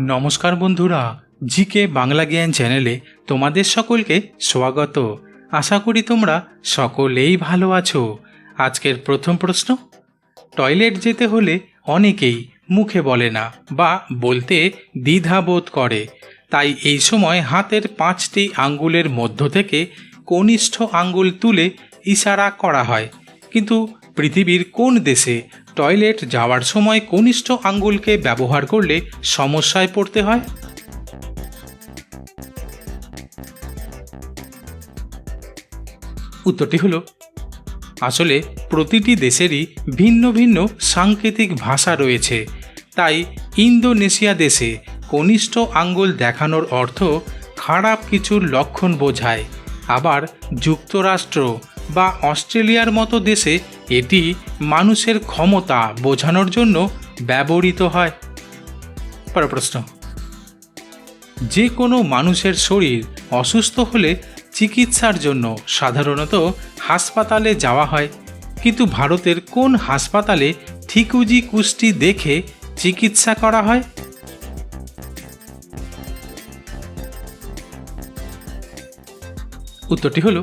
নমস্কার বন্ধুরা, জিকে বাংলা জ্ঞান চ্যানেলে তোমাদের সকলকে স্বাগত। আশা করি তোমরা সকলেই ভালো আছো। আজকের প্রথম প্রশ্ন, টয়লেট যেতে হলে অনেকেই মুখে বলে না বা বলতে দ্বিধাবোধ করে। তাই এই সময় হাতের পাঁচটি আঙ্গুলের মধ্য থেকে কনিষ্ঠ আঙ্গুল তুলে ইশারা করা হয়। কিন্তু পৃথিবীর কোন দেশে টয়লেট যাওয়ার সময় কনিষ্ঠ আঙ্গুলকে ব্যবহার করলে সমস্যায় পড়তে হয়? উত্তরটি হলো, আসলে প্রতিটি দেশেরই ভিন্ন ভিন্ন সাংকেতিক ভাষা রয়েছে। তাই ইন্দোনেশিয়া দেশে কনিষ্ঠ আঙ্গুল দেখানোর অর্থ খারাপ কিছুর লক্ষণ বোঝায়। আবার যুক্তরাষ্ট্র বা অস্ট্রেলিয়ার মতো দেশে এটি মানুষের ক্ষমতা বোঝানোর জন্য ব্যবহৃত হয়। পরের প্রশ্ন। যে কোনো মানুষের শরীর অসুস্থ হলে চিকিৎসার জন্য সাধারণত হাসপাতালে যাওয়া হয়। কিন্তু ভারতের কোন হাসপাতালে ঠিকুজি কুষ্টি দেখে চিকিৎসা করা হয়? উত্তরটি হলো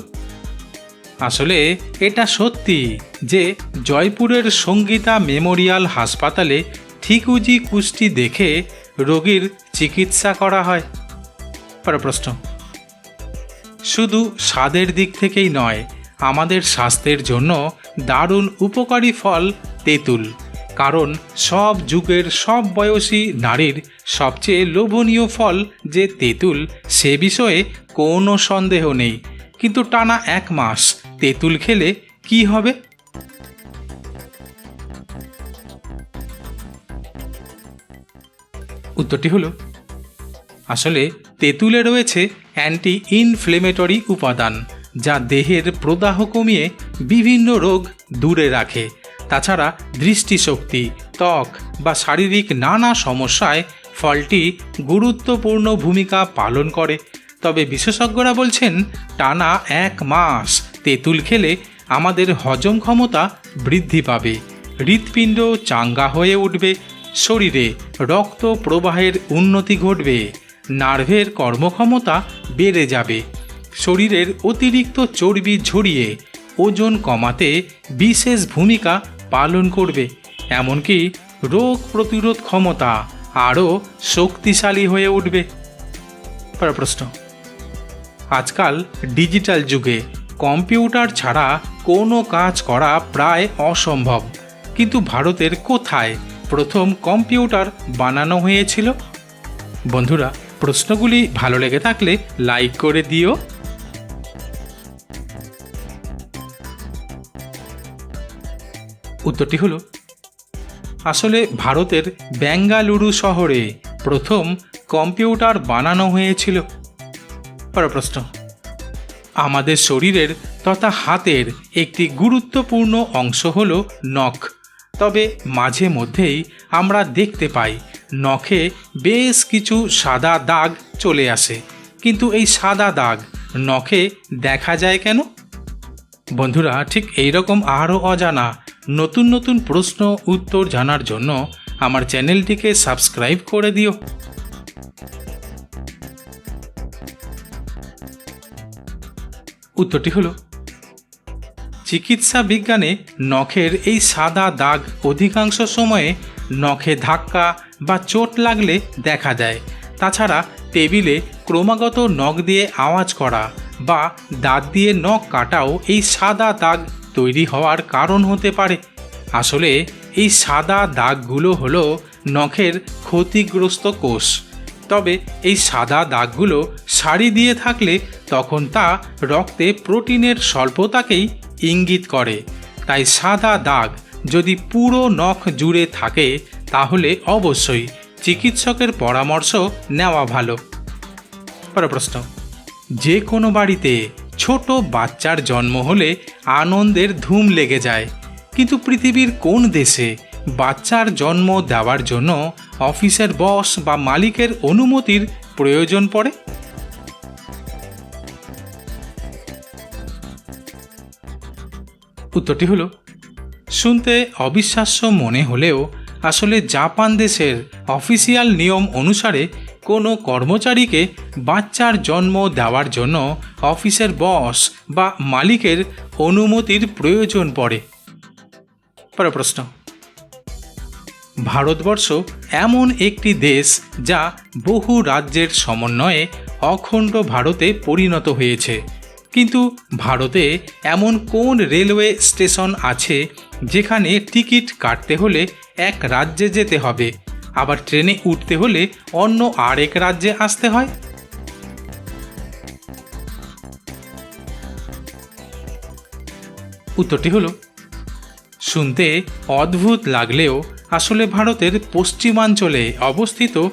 আসলে এটা সত্যি যে জয়পুরের সঙ্গীতা মেমোরিয়াল হাসপাতালে ঠিকুজি কুষ্টি দেখে রোগীর চিকিৎসা করা হয়। পরের প্রশ্ন শুধু স্বাদের দিক থেকেই নয়, আমাদের স্বাস্থ্যের জন্য দারুণ উপকারী ফল তেঁতুল, কারণ সব যুগের সব বয়সী নারীর সবচেয়ে লোভনীয় ফল যে তেঁতুল, সে বিষয়ে কোনো সন্দেহ নেই। কিন্তু টানা এক মাস তেঁতুল খেলে কি হবে? উত্তরটি হলো, আসলে তেঁতুলে রয়েছে অ্যান্টি ইনফ্লেমেটরি উপাদান যা দেহের প্রদাহ কমিয়ে বিভিন্ন রোগ দূরে রাখে। তাছাড়া দৃষ্টিশক্তি, ত্বক বা শারীরিক নানা সমস্যায় ফলটি গুরুত্বপূর্ণ ভূমিকা পালন করে। তবে বিশেষজ্ঞরা বলছেন, টানা এক মাস তেঁতুল খেলে আমাদের হজম ক্ষমতা বৃদ্ধি পাবে। হৃৎপিণ্ড চাঙ্গা হয়ে উঠবে, শরীরে রক্ত প্রবাহের উন্নতি ঘটবে, নার্ভের কর্মক্ষমতা বেড়ে যাবে, শরীরের অতিরিক্ত চর্বি ঝরিয়ে ওজন কমাতে বিশেষ ভূমিকা পালন করবে। এমনকি রোগ প্রতিরোধ ক্ষমতা আরও শক্তিশালী হয়ে উঠবে। প্রশ্ন। আজকাল ডিজিটাল যুগে কম্পিউটার ছাড়া কোনো কাজ করা প্রায় অসম্ভব। কিন্তু ভারতের কোথায় প্রথম কম্পিউটার বানানো হয়েছিল? বন্ধুরা, প্রশ্নগুলি ভালো লেগে থাকলে লাইক করে দিও। উত্তরটি হলো, আসলে ভারতের বেঙ্গালুরু শহরে প্রথম কম্পিউটার বানানো হয়েছিল। পরের প্রশ্ন আমাদের শরীরের তথা হাতের একটি গুরুত্বপূর্ণ অংশ হল নখ। তবে মাঝে মধ্যেই আমরা দেখতে পাই, নখে বেশ কিছু সাদা দাগ চলে আসে। কিন্তু এই সাদা দাগ নখে দেখা যায় কেন? বন্ধুরা, ঠিক এই রকম আরও অজানা, নতুন নতুন প্রশ্ন, উত্তর জানার জন্য আমার চ্যানেলটিকে সাবস্ক্রাইব করে দিও। উত্তরটি হলো, চিকিৎসা বিজ্ঞানে নখের এই সাদা দাগ অধিকাংশ সময়ে নখে ধাক্কা বা চোট লাগলে দেখা দেয় তাছাড়া টেবিলে ক্রমাগত নখ দিয়ে আওয়াজ করা বা দাঁত দিয়ে নখ কাটাও এই সাদা দাগ তৈরি হওয়ার কারণ হতে পারে। আসলে এই সাদা দাগগুলো হলো নখের ক্ষতিগ্রস্ত কোষ। তবে এই সাদা দাগগুলো সারি দিয়ে থাকলে তখন তা রক্তে প্রোটিনের স্বল্পতাকেই ইঙ্গিত করে। তাই সাদা দাগ যদি পুরো নখ জুড়ে থাকে, তাহলে অবশ্যই চিকিৎসকের পরামর্শ নেওয়া ভালো। পরের প্রশ্ন। যে কোনো বাড়িতে ছোট বাচ্চার জন্ম হলে আনন্দের ধুম লেগে যায়। কিন্তু পৃথিবীর কোন দেশে বাচ্চার জন্ম দেওয়ার জন্য অফিসের বস বা মালিকের অনুমতির প্রয়োজন পড়ে? উত্তরটি হলো, শুনতে অবিশ্বাস্য মনে হলেও আসলে জাপান দেশের অফিসিয়াল নিয়ম অনুসারে কোনো কর্মচারীকে বাচ্চার জন্ম দেওয়ার জন্য অফিসের বস বা মালিকের অনুমতির প্রয়োজন পড়ে। পরে প্রশ্ন। ভারতবর্ষ এমন একটি দেশ যা বহু রাজ্যের সমন্বয়ে অখণ্ড ভারতে পরিণত হয়েছে। কিন্তু ভারতে এমন কোন রেলওয়ে স্টেশন আছে যেখানে টিকিট কাটতে হলে এক রাজ্যে যেতে হবে, আবার ট্রেনে উঠতে হলে অন্য আরেক রাজ্যে আসতে হয়? উত্তরটি হলো, শুনতে অদ্ভুত লাগলেও আসলে ভারতের পশ্চিমাঞ্চলে অবস্থিত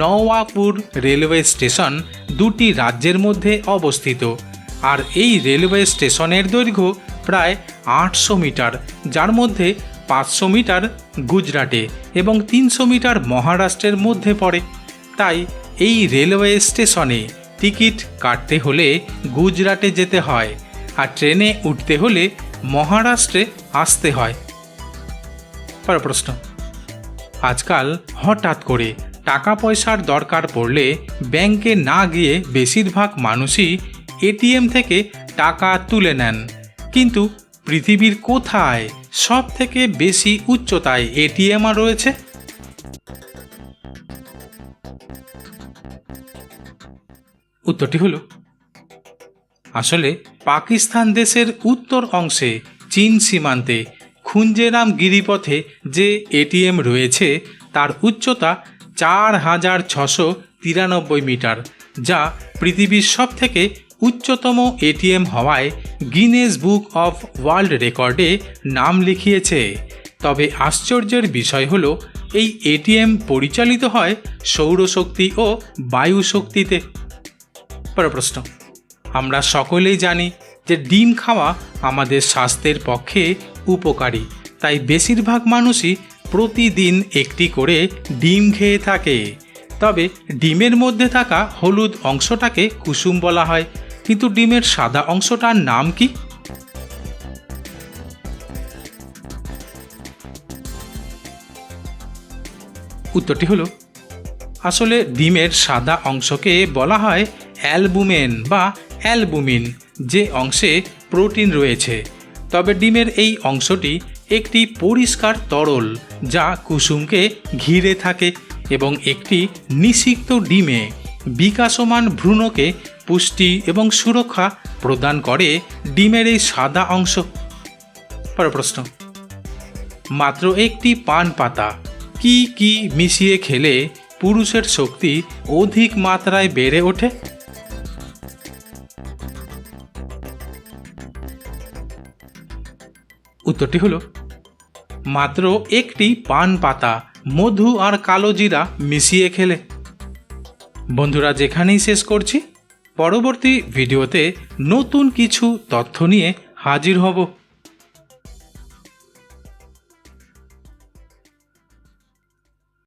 নওয়াপুর রেলওয়ে স্টেশন দুটি রাজ্যের মধ্যে অবস্থিত। আর এই রেলওয়ে স্টেশনের দৈর্ঘ্য প্রায় আটশো মিটার, যার মধ্যে পাঁচশো মিটার গুজরাটে এবং তিনশো মিটার মহারাষ্ট্রের মধ্যে পড়ে। তাই এই রেলওয়ে স্টেশনে টিকিট কাটতে হলে গুজরাটে যেতে হয়, আর ট্রেনে উঠতে হলে মহারাষ্ট্রে আসতে হয়। পরের প্রশ্ন। আজকাল হঠাৎ করে টাকা পয়সার দরকার পড়লে ব্যাংকে না গিয়ে বেশিরভাগ মানুষই এটিএম থেকে টাকা তুলে নেন। কিন্তু পৃথিবীর কোথায় সব থেকে বেশি উচ্চতায় এটিএম রয়েছে? উত্তরটি হলো, আসলে পাকিস্তান দেশের উত্তর অংশে চীন সীমান্তে খুঞ্জেরাম গিরিপথে যে এটিএম রয়েছে, তার উচ্চতা চার হাজার ছশো তিরানব্বই মিটার, যা পৃথিবীর সব থেকে উচ্চতম এটিএম হওয়ায় গিনেস বুক অফ ওয়ার্ল্ড রেকর্ডে নাম লিখিয়েছে। তবে আশ্চর্যের বিষয় হলো, এই এটিএম পরিচালিত হয় সৌরশক্তি ও বায়ু শক্তিতে প্রশ্ন। আমরা সকলেই জানি যে ডিম খাওয়া আমাদের স্বাস্থ্যের পক্ষে উপকারী। তাই বেশিরভাগ মানুষই প্রতিদিন একটি করে ডিম খেয়ে থাকে। তবে ডিমের মধ্যে থাকা হলুদ অংশটাকে কুসুম বলা হয়। কিন্তু ডিমের সাদা অংশটার নাম কি? উত্তরটি হলো, আসলে ডিমের সাদা অংশকে বলা হয় অ্যালবুমেন বা অ্যালবুমিন। যে অংশে প্রোটিন রয়েছে। তবে ডিমের এই অংশটি একটি পরিষ্কার তরল যা কুসুমকে ঘিরে থাকে এবং একটি নিষিক্ত ডিমে বিকাশমান ভ্রূণকে পুষ্টি এবং সুরক্ষা প্রদান করে ডিমের এই সাদা অংশ। পরের প্রশ্ন। মাত্র একটি পান পাতা কি কি মিশিয়ে খেলে পুরুষের শক্তি অধিক মাত্রায় বেড়ে ওঠে? উত্তরটি হলো, মাত্র একটি পান পাতা, মধু আর কালো জিরা মিশিয়ে খেলে। বন্ধুরা, যেখানেই শেষ করছি, পরবর্তী ভিডিওতে নতুন কিছু তথ্য নিয়ে হাজির হব।